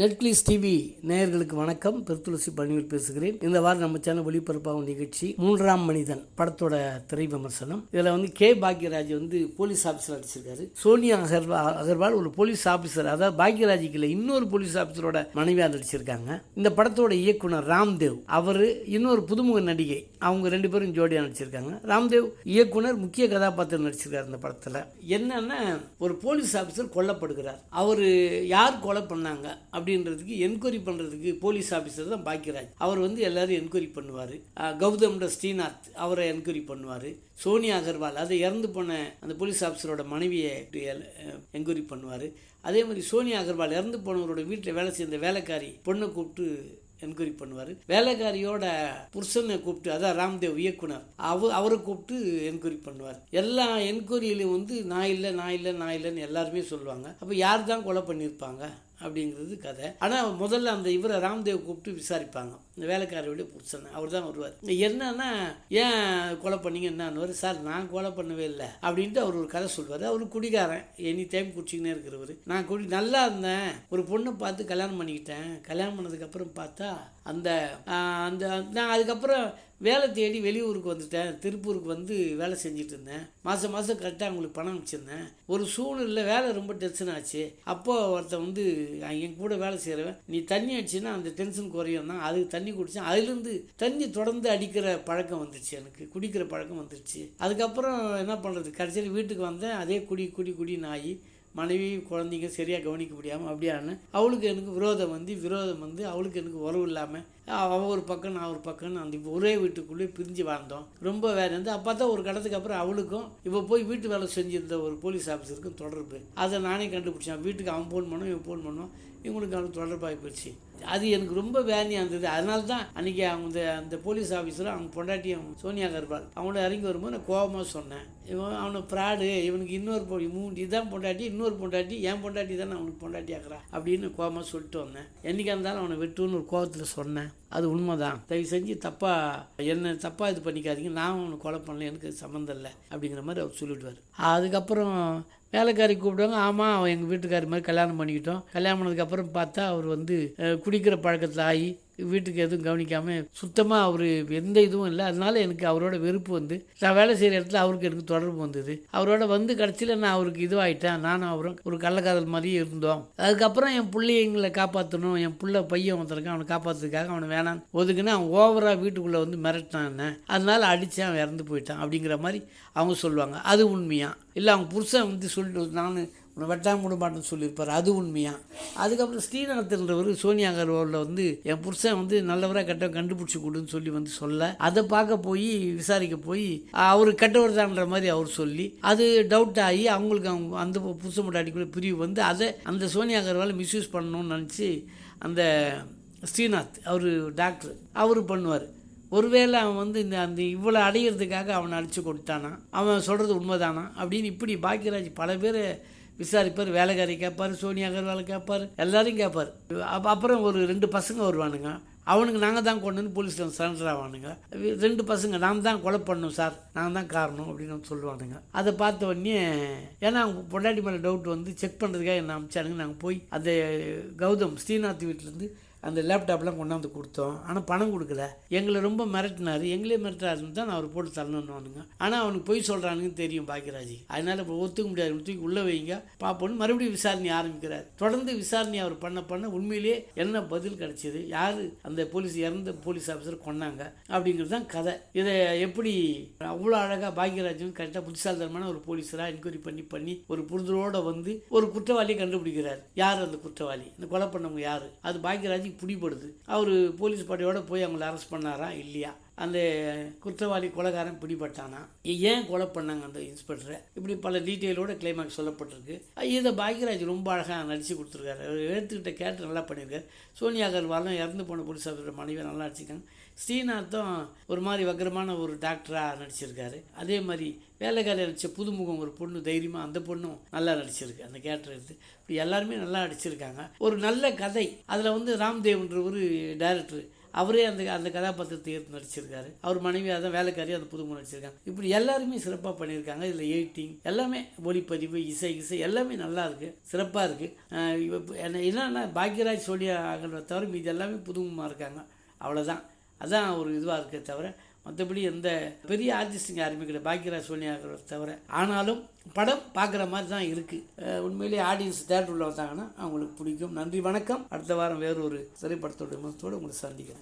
Netflix TV நேயர்களுக்கு வணக்கம். பெருத்துளசி பழனியில் பேசுகிறேன். இந்த வாரம் நம்ம சேனல் ஒளிபரப்பாகும் நிகழ்ச்சி மூன்றாம் மனிதன் படத்தோட திரை விமர்சனம் இதில் வந்து கே பாக்யராஜ் வந்து போலீஸ் ஆஃபீஸர் அடிச்சிருக்காரு. சோனியா அகர்வால் அகர்வால் ஒரு போலீஸ் ஆஃபீஸர் அதாவது பாக்யராஜுக்கு இல்லை இன்னொரு போலீஸ் ஆஃபீஸரோட மனைவியாக நடிச்சிருக்காங்க இந்த படத்தோட இயக்குனர் ராம்தேவ் அவர் இன்னொரு புதுமுக நடிகை அவங்க ரெண்டு பேரும் ஜோடியாக நடிச்சிருக்காங்க. ராம்தேவ் இயக்குனர் முக்கிய கதாபாத்திரம் நடிச்சிருக்காரு இந்த படத்தில். என்னன்னா ஒரு போலீஸ் ஆஃபீஸர் கொல்லப்படுகிறார். அவர் யார் கொலை பண்ணாங்க? அப்படி அப்படின்றதுக்கு என்கொயரி பண்ணுறதுக்கு போலீஸ் ஆஃபீஸர் தான் பாக்கியராஜ். அவர் வந்து எல்லாரும் என்கொயரி பண்ணுவார். கௌதம்ட ஸ்ரீநாத் அவரை என்கொயரி பண்ணுவார். சோனியா அகர்வால் அதை இறந்து போன அந்த போலீஸ் ஆஃபீஸரோட மனைவியை என்கொயரி பண்ணுவார். அதே மாதிரி சோனியா அகர்வால் இறந்து போனவரோட வீட்டில் வேலை செய்த வேலைக்காரி பொண்ணை கூப்பிட்டு என்கொயரி பண்ணுவார். வேலைக்காரியோட புருஷனை கூப்பிட்டு அதான் ராம்தேவ் இயக்குனர் அவ அவரை கூப்பிட்டு என்கொயரி பண்ணுவார். எல்லா என்கொயரியிலையும் வந்து நான் இல்லை நான் இல்லை நான் இல்லைன்னு எல்லாருமே சொல்லுவாங்க. அப்போ யார் தான் கொலை பண்ணியிருப்பாங்க? அப்படிங்கிறது கதை. ஆனால் முதல்ல அந்த இவரை ராம்தேவ் கூப்பிட்டு விசாரிப்பாங்க. இந்த வேலைக்காரருடைய புருஷன் அவர் தான் வருவார். என்னன்னா ஏன் கொலை பண்ணீங்க? என்னன்னு சார் நான் கொலை பண்ணவே இல்லை. அப்படின்ட்டு அவர் ஒரு கதை சொல்லுவார். அவர் குடிகாரன். எனி டைம் குடிச்சிக்கினே இருக்கிறவர். நான் குடி நல்லா இருந்தேன். ஒரு பொண்ணை பார்த்து கல்யாணம் பண்ணிக்கிட்டேன். கல்யாணம் பண்ணதுக்கப்புறம் பார்த்தா அந்த அந்த நான் அதுக்கப்புறம் வேலை தேடி வெளியூருக்கு வந்துட்டேன். திருப்பூருக்கு வந்து வேலை செஞ்சுட்டு இருந்தேன் மாதம் மாதம் கரெக்டாக அவங்களுக்கு பணம் வச்சுருந்தேன் ஒரு சூழ்நிலை வேலை ரொம்ப டென்ஷன் ஆச்சு. அப்போ ஒருத்தன் வந்து என் கூட வேலை செய்கிறவன் நீ தண்ணி அடிச்சுன்னா அந்த டென்ஷன் குறையும் தான். அதுக்கு தண்ணி குடித்தேன் அதுலேருந்து தண்ணி தொடர்ந்து அடிக்கிற பழக்கம் வந்துருச்சு எனக்கு. குடிக்கிற பழக்கம் வந்துருச்சு. அதுக்கப்புறம் என்ன பண்ணுறது கடைசியில் வீட்டுக்கு வந்தேன். அதே குடி குடி குடி நாய் மனைவி குழந்தைங்க சரியாக கவனிக்க முடியாமல் அப்படியான்னு அவளுக்கு எனக்கு விரோதம் வந்து விரோதம் வந்து அவளுக்கு எனக்கு உறவு இல்லாமல் அவள் ஒரு பக்கம் நான் ஒரு பக்கம்னு அந்த ஒரே வீட்டுக்குள்ளே பிரிஞ்சு வாழ்ந்தோம். ரொம்ப வேறு இருந்து அப்போ தான் ஒரு கடத்துக்கு அப்புறம் அவளுக்கும் இப்போ போய் வீட்டு வேலை செஞ்சிருந்த ஒரு போலீஸ் ஆஃபீஸருக்கும் தொடர்பு. அதை நானே கண்டுபிடிச்சேன். வீட்டுக்கு அவன் ஃபோன் பண்ணும் இவன் ஃபோன் பண்ணுவான் இவங்களுக்கு அவனுக்கு தொடர்பாகி போச்சு. அது எனக்கு ரொம்ப வேனியாக இருந்தது. அதனால தான் அன்றைக்கி அவங்க அந்த போலீஸ் ஆஃபீஸரும் அவங்க பொண்டாட்டியும் சோனியா கர்பால் அவங்கள இறங்கி வரும்போது நான் கோபமாக சொன்னேன். இவன் அவனை ப்ராடு இவனுக்கு இன்னொரு பொ மூணு இதான் பொண்டாட்டி இன்னொரு பொண்டாட்டி என் பொண்டாட்டி தானே அவனுக்கு பொண்டாட்டி ஆக்குறான் அப்படின்னு கோபமாக சொல்லிட்டு வந்தேன். என்றைக்கா இருந்தாலும் அவனை வெட்டுன்னு ஒரு கோபத்தில் சொன்னேன். அது உண்மைதான். தயவு செஞ்சு தப்பாக என்ன தப்பாக இது பண்ணிக்காதீங்க. நான் அவனை கொலை பண்ணல எனக்கு சம்மந்தம் இல்லை அப்படிங்கிற மாதிரி அவர் சொல்லிவிடுவார் அதுக்கப்புறம் வேலைக்காரி கூப்பிடுவாங்க ஆமாம் அவன் எங்கள் வீட்டுக்காரி மாதிரி கல்யாணம் பண்ணிக்கிட்டோம். கல்யாணம் பண்ணதுக்கப்புறம் பார்த்தா அவர் வந்து குடிக்கிற பழக்கத்தில் ஆகி வீட்டுக்கு எதுவும் கவனிக்காமல் சுத்தமாக அவர் எந்த இதுவும் இல்லை. அதனால எனக்கு அவரோட வெறுப்பு வந்து நான் வேலை செய்கிற இடத்துல அவருக்கு எனக்கு தொடர்பு வந்தது. அவரோட வந்து கடைசியில் நான் அவருக்கு இதுவாகிட்டேன் நானும் அவரும் ஒரு கள்ளக்காதல் மாதிரியே இருந்தோம். அதுக்கப்புறம் என் பிள்ளைங்களை காப்பாற்றணும் என் பிள்ளை பையன் வந்திருக்கான் அவனை காப்பாற்றுறதுக்காக அவனை வேணாம் ஒதுக்குன்னு அவன் ஓவராக வீட்டுக்குள்ளே வந்து மிரட்டினான் என்ன. அதனால் அடித்து அவன் இறந்து போயிட்டான் அப்படிங்கிற மாதிரி அவங்க சொல்லுவாங்க. அது உண்மையாக இல்லை அவங்க புருஷன் வந்து சொல்லிட்டு நான் உன்னை வெட்டாம விட மாட்டேன்னு சொல்லியிருப்பார். அது உண்மையாக அதுக்கப்புறம் ஸ்ரீநாத்ன்றவர் சோனியா அகர்வாலில் வந்து என் புருஷன் வந்து நல்லவராக கெட்ட கண்டுபிடிச்சி கொடுன்னு சொல்லி வந்து சொல்ல அதை பார்க்க போய் விசாரிக்க போய் அவர் கெட்டவர் தான்ற மாதிரி அவர் சொல்லி அது டவுட் ஆகி அவங்களுக்கு அவங்க அந்த புருஷன் மட்டாடிக்குள்ள பிரிவு வந்து அதை அந்த சோனியா அகர்வால் மிஸ்யூஸ் பண்ணணும்னு நினச்சி அந்த ஸ்ரீநாத் அவர் டாக்டர் அவர் பண்ணுவார். ஒருவேளை அவன் வந்து இந்த அந்த இவ்வளோ அடையிறதுக்காக அவனை அழிச்சு கொடுத்தானா? அவன் சொல்கிறது உண்மைதானா? அப்படின்னு இப்படி பாக்கியராஜ் பல பேர் விசாரிப்பார் வேலைக்காரி கேட்பார் சோனியா அகர்வால் கேட்பார் எல்லாரையும் கேட்பார் அப்புறம் ஒரு ரெண்டு பசங்க வருவானுங்க. அவனுக்கு நாங்கள் தான் கொண்டு வந்து போலீஸில் சரண்டர் ஆவானுங்க. ரெண்டு பசங்க நாம் தான் கொலை பண்ணோம் சார் நான் தான் காரணம் அப்படின்னு சொல்லுவானுங்க. அதை பார்த்த உடனே ஏன்னா அவங்க பொண்டாட்டி மேலே டவுட் வந்து செக் பண்ணுறதுக்காக என்ன அமிச்சானுங்க. நாங்கள் போய் அந்த கௌதம் ஸ்ரீநாத் வீட்டிலேருந்து அந்த லேப்டாப்லாம் கொண்டாந்து கொடுத்தோம். ஆனால் பணம் கொடுக்கல. எங்களை ரொம்ப மிரட்டினார். எங்களே மிரட்டாருன்னு தான் நான் அவர் போட்டு தள்ளணும்னுவானுங்க. ஆனால் அவனுக்கு பொய் சொல்கிறானுங்கன்னு தெரியும் பாக்கியராஜ். அதனால் இப்போ ஒத்துக்க முடியாது. தூக்கி உள்ளே வைங்க. பார்ப்போன்னு மறுபடியும் விசாரணை ஆரம்பிக்கிறார். தொடர்ந்து விசாரணை அவர் பண்ண பண்ண உண்மையிலேயே என்ன பதில் கிடைச்சிது? யார் அந்த போலீஸ் இறந்த போலீஸ் ஆஃபீஸர் கொண்டாங்க அப்படிங்கிறது தான் கதை. இதை எப்படி அவ்வளோ அழகாக பாக்கியராஜன் கரெக்டாக புத்திசாலித்தனமான ஒரு போலீஸராக என்கொயரி பண்ணி பண்ணி ஒரு புரிதலோடு வந்து ஒரு குற்றவாளியை கண்டுபிடிக்கிறார். யார் அந்த குற்றவாளி? இந்த கொலை பண்ணவங்க யார்? அது பாக்கியராஜுக்கு பிடிபடுது. அவர் போலீஸ் படையோட போய் அவங்கள அரெஸ்ட் பண்ணாரா? இல்லையா? அந்த குற்றவாளி கொலைகாரன் பிடிபட்டானா? ஏன் கொலை பண்ணாங்க அந்த இன்ஸ்பெக்டரை இப்படி பல டீட்டெயிலோட கிளைமேக்ஸ் சொல்லப்பட்டிருக்கு. இதை பாக்யராஜ் ரொம்ப அழகாக நடிச்சு கொடுத்துருக்காரு. அவர் எடுத்துக்கிட்ட கேரக்டர் நல்லா பண்ணியிருக்காரு. சோனியா அகர்வாலும் இறந்து போன போலீஸ் ஆஃபீஸர் மனைவி நல்லா நடிச்சிருக்காங்க. ஸ்ரீநாத்தும் ஒரு மாதிரி வக்கரமான ஒரு டாக்டராக நடிச்சிருக்காரு. அதே மாதிரி வேலைக்காரி நடித்த புதுமுகம் ஒரு பொண்ணு தைரியமாக அந்த பொண்ணும் நல்லா நடிச்சிருக்கு. அந்த கேரக்டர் எடுத்து இப்படி எல்லாருமே நல்லா நடிச்சிருக்காங்க. ஒரு நல்ல கதை. அதில் வந்து ராம்தேவ்ன்ற ஒரு டைரக்டர் அவரே அந்த அந்த கதாபாத்திரத்தை ஏற்று நடிச்சிருக்காரு. அவர் மனைவி அதான் வேலைக்காரி அந்த புதுமுகம் நடிச்சிருக்காங்க. இப்படி எல்லாருமே சிறப்பாக பண்ணியிருக்காங்க. இதில் எடிட்டிங் எல்லாமே ஒளிப்பதிவு இசை இசை எல்லாமே நல்லா இருக்கு. சிறப்பாக இருக்கு. என்ன- என்னன்னா பாக்யராஜ் சோழியா ஆகிறத தவிர மீதி எல்லாமே புதுமுகமாக இருக்காங்க. அவ்வளோதான் அதுதான் ஒரு இதுவாக இருக்கே தவிர மற்றபடி எந்த பெரிய ஆர்டிஸ்ட்டுங்க யாருமே கிடையாது. பாக்யராஜ் சோனியாகிற தவிர ஆனாலும் படம் பார்க்குற மாதிரி தான் இருக்குது உண்மையிலேயே ஆடியன்ஸ் தேட்டர் உள்ள வந்தாங்கன்னா அவங்களுக்கு பிடிக்கும். நன்றி வணக்கம். அடுத்த வாரம் வேறு ஒரு திரைப்படத்தோட விமர்சனத்தோடு உங்களை சந்திக்கிறேன்.